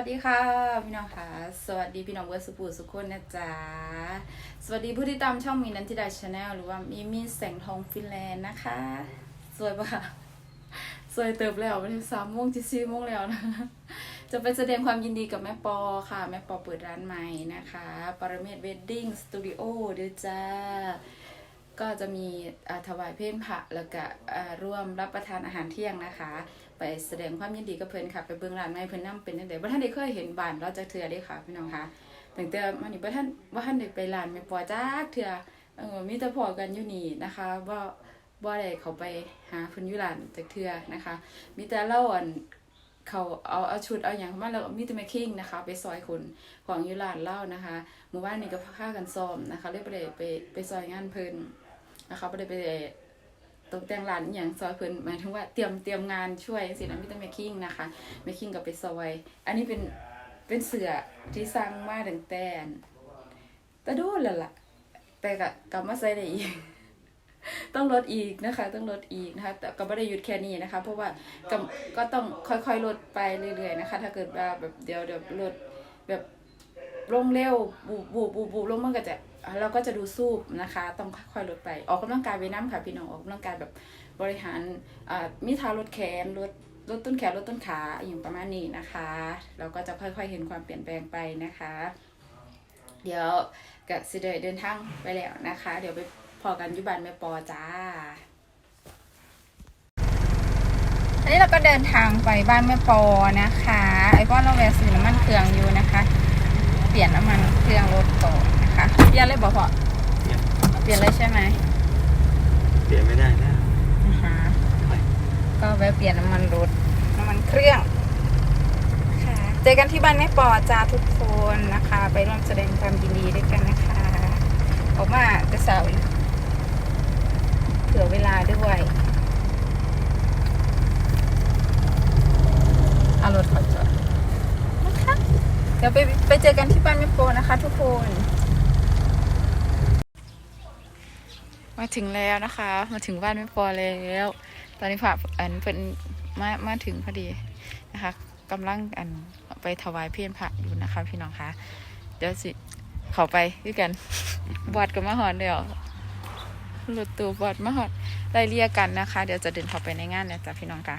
วัสดีค่ะ พี่น้องค่ะ สวัสดีพี่น้องเวอร์สุปูสุกคนนะจ๊ะ สวัสดีผู้ที่ตามช่องมีนันทิดาชาแนลหรือว่ามีมีแสงทองฟินแลนด์นะคะ สวยปะสวยเติบแล้ววันที่สามโมงจีสี่โมงแล้วนะ จะไปแสดงความยินดีกับแม่ปอค่ะ แม่ปอเปิดร้านใหม่นะคะ ปรเมศเวดดิ้งสตูดิโอเด้วยจ้า ก็จะมีถวายเพลพระแล้วก็ร่วมรับประทานอาหารเที่ยงนะคะ ไปแสดงความยินดีกับเพิ่นค่ะ ไปเบิ่งร้านใหม่เพิ่นนํเป็นจังไดบ่ทันได้เคยเห็นบ้านเราจักเทื่อเด้ค่ะพี่น้องคะตั้งแต่มานี่บ่ทันบ่าทันได้ไปร้านแม่ปอจักเทื่อเออมีแต่พอกันอยู่นี่นะคะบ่าบ่ได้เขาไปหาเพิ่นอยู่ร้านจักเทื่อนะคะ มีแต่เราอันเขาเอาเอาชุดเอาอย่างเข้ามาแล้วมีแต่แม่คิงนะคะ ไปซอยคนของยู่ร้านเล่านะคะหมู่บ้านนี้ก็พากันซ้อมนะคะเลยบ่ได้ไปไปซอยงานเพิ่น นะคะไม่ได้ไปตกแต่งร้านอย่างซอยเพิ่นหมายถึงว่าเตรียมเตรียมงานช่วยสินะมิเตอร์เมคกิ้งนะคะเมคกิ้งกับไปซอยอันนี้เป็นเป็นเสือที่สร้างมาตั้งแต่แต่ดูแล้วล่ะ แต่ก็กลับมาใส่ได้อีกต้องลดอีกนะคะ ต้องลดอีกนะคะ แต่ก็ไม่ได้หยุดแค่นี้นะคะ เพราะว่าก็ก็ต้องค่อยๆลดไปเรื่อยๆนะคะ ถ้าเกิดว่าแบบเดี๋ยวเดี๋ยวลดแบบลงเร็วบูบูบูบูลงมันก็จะเราก็จะดูสูบนะคะ ต้องค่อยๆลดไป ออกกำลังกายไปน้ำค่ะพี่น้องออกกำลังกายแบบบริหารมีเท้าลดแขนลดลดต้นแขนลดต้นขาอย่างประมาณนี้นะคะ เราก็จะค่อยๆเห็นความเปลี่ยนแปลงไปนะคะ เดี๋ยวกับสิเดเดินทางไปแล้วนะคะ เดี๋ยวไปพอกันยุบานแม่ปอจ้าอันนี้เราก็เดินทางไปบ้านแม่ปอนะคะ ไอ้ป้อนเราแวะซื้อน้ำมันเครื่องอยู่นะคะ ลี่ยนน้ำมันเครื่องรถก่อนนะคะเปลี่ยนเลยบอกพอเปลี่ยนเลยใช่ไหมเปลี่ยนไม่ได้นะนะคะก็แวะเปลี่ยนน้ำมันรถน้ำมันเครื่องค่ะเจอกันที่บ้านแม่ปอจ้าทุกคนนะคะ ไปร่วมแสดงความยินดีด้วยกันนะคะออกมาจะสาวอยู่เผื่อเวลาด้วยเอารถขอจอดนะคะ เดี๋ยวไปไปเจอกันที่บ้านแม่โปนะคะ ทุกคน มาถึงแล้วนะคะ มาถึงบ้านแม่ปอแล้ว ตอนนี้ผ่าอันเป็นมามาถึงพอดีนะคะกำลังอันไปถวายเพียนพระอยู่นะคะ พี่น้องคะเดี๋ยวสิเขาไปด้วยกันบอดกับมาหอนเดี๋ยวรถตู้บอดมาหอนได้เรียกกันนะคะ เดี๋ยวจะเดินเข้าไปในงานนะจ๊ะพี่น้องคะ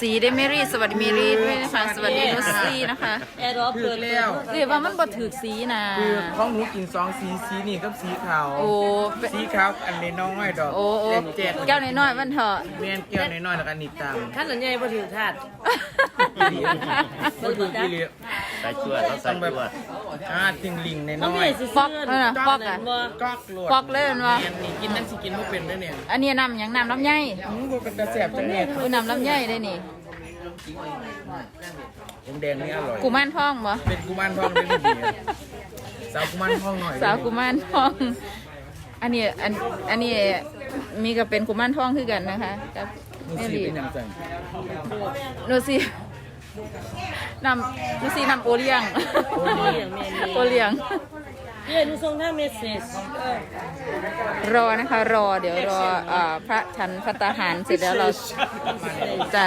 สีได้เมรี่สวัสดีเมรี่ด้วยนะคะสวัสดีนุชซี่นะคะแอร์ดรอปเปิดแล้วเรียกว่ามันบ่ถือสีนะคือของหนูกินสองสีสีนี่กับสีขาวโอ้เป็นสีขาวอันน้อยๆดอกโอ้โอ้เจ็ดแก้วน้อยๆมันเถอะเมียนแก้วน้อยๆแล้วก็นิดตามขั้นหลังใหญ่พอถือถาดอีหลีบ่ถูกอีหลีใส่ชวดต้องใส่ต้องชแบบวด อ่าติงลิงในเขาน้อไม่ยได้สิปอกนั่นน่ะปอกอะบ่กอกโหลดปอกเลยมันวะเมียนนี่กินนั่นสิกินบ่เป็นเด้อเนี่ยอันนี้น้ำหยังน้ำลำไยอืมบ่เป็นตาแซ่บจังเนี่ยคือน้ำลำไยได้นี่ ผมแดงนี่อร่อย กุมารทองบ่เป็นกุมารทองได้ดีอะสาวกุมารทองหน่อยสาวกุมารทอง อันนี้อันอันนี้มีก็เป็นกุมารทองคือกันนะคะกับนี่แม่สิลีเป็นหยังสั่นโนซี นำลูซีนำโอเลี้ยง โอเลี้ยง เย่หนูส่งทาเมสเซจรอนะคะ รอเดี๋ยวรอพระชันพัตตาหารเสร็จแล้วเราจะ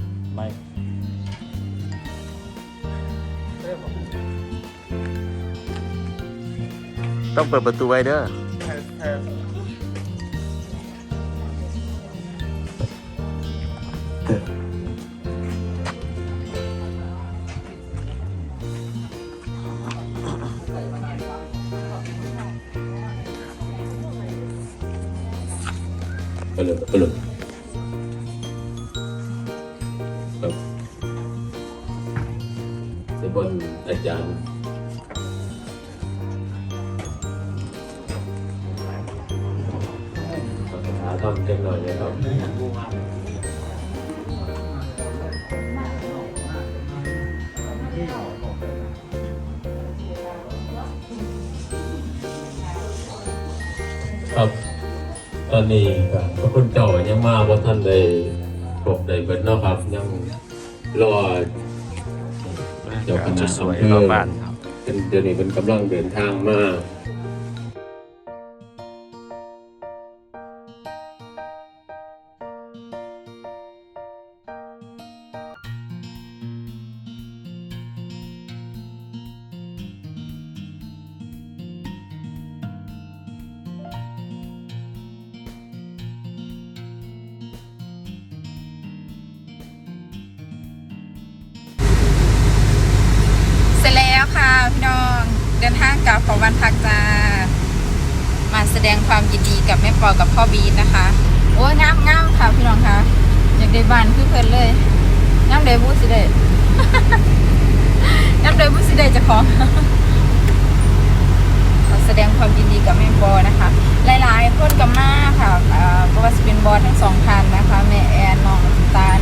ต้องเปิดประตูไว้เด้อไปเลยไปเลย จารย์หาทำจังหน่อยนะครับครับตอนนี้ครับพระคุณเจ้ายังมาว่าท่านได้ครบได้เบิดเนาะครับ ยังรอ เจ้าคณะสวยอำเภรออบบ้านครับเป็นเดี๋ยวนี้เป็นกำลังเดินทางมาเเดินทางกลับของวันพักจ้ามาแสดงความยินดีกับแม่ปอกับพ่อบีทนะคะ โอ้ยงามงามค่ะพี่น้องคะอยากได้บ้านคือเพิ่นเลยงามเดบูสิเดงามเดบูสิเดจะขอแสดงความยินดีกับแม่ปอนะคะ หลายๆคนกับมาค่ะเอ่อก็ว่าจะเป็นบอสทั้งสองท่านนะคะ แม่แอนน้องตาล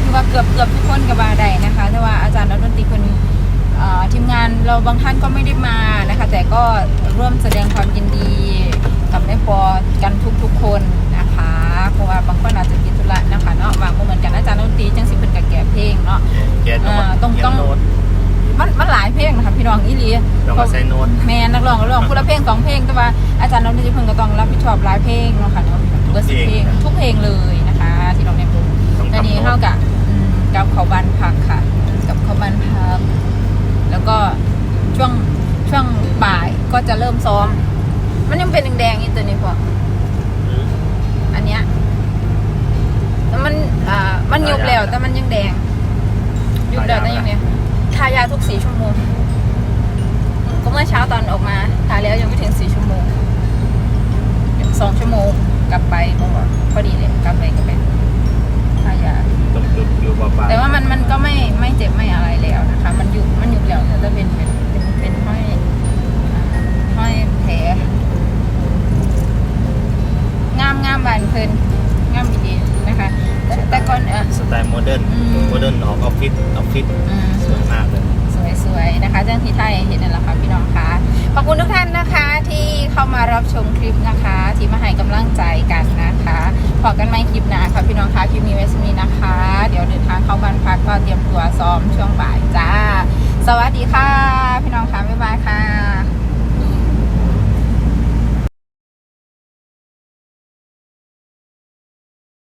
คือว่าเกือบเกือบทุกคนกับบาใดนะคะ บางท่านก็ไม่ได้มานะคะ แต่ก็ร่วมแสดงความยินดีกับแม่ปอกันทุกๆคนนะคะเพราะว่าบางคนอาจจะติดธุระนะคะเนาะบางคนเหมือนกันอาจารย์นักดนตรีจังสิเป็นกับแก่เพลงเนาะแกโน้ตอ่าต้องเขียนต้องโน้ตมันมันหลายเพลงนะคะพี่น้องอีหลีต้องมาใส่โน้ตแม่นักร้องก็ร้องคนละเพลงสองเพลงแต่ว่าอาจารย์นักดนตรีเพิ่นก็ต้องรับผิดชอบหลายเพลงเนาะค่ะเนาะเบอร์สิบเพลงทุกเพลงเลยนะคะ ที่น้องเนมดูต้องตอนทำนี้โน้เท่าตกับอืมกับเขาบ้านพักค่ะ กับเขาบ้านพัก แล้วก็ ช่วงช่วงบ่ายก็จะเริ่มซ้อม มันยังเป็นแดงๆอีกตัวนี้พออันเนี้ยแล้วมันอ่ามันยุบแล้วแต่มันยังแดง ยุบแล้วแต่ยังเนี้ยทายาทุกสี่ชั่วโมงก็เมื่อเช้าตอนออกมาทาแล้วยังไม่ถึงสี่ชั่วโมงามงามบานเพลินงามดีๆนะคะ แต่แต่ก่อนเออ สไตล์โมเดิร์นอืม โมเดิร์นออกออฟฟิศออฟฟิศอืม สวยมากเลย สวยๆ นะคะเจ้าที่ไทยเห็นนั่นแหละค่ะพี่น้องคะขอบคุณทุกท่านนะคะที่เข้ามารับชมคลิปนะคะ ที่มาให้กำลังใจกันนะคะพอกันไหมคลิปหน้าค่ะพี่น้องคะคลิปนี้ไว้สมีนะคะ เดี๋ยวเดินทางเข้าบ้านพักก็เตรียมตัวซ้อมช่วงบ่ายจ้า สวัสดีค่ะ พี่น้องคะบ๊ายบายค่ะ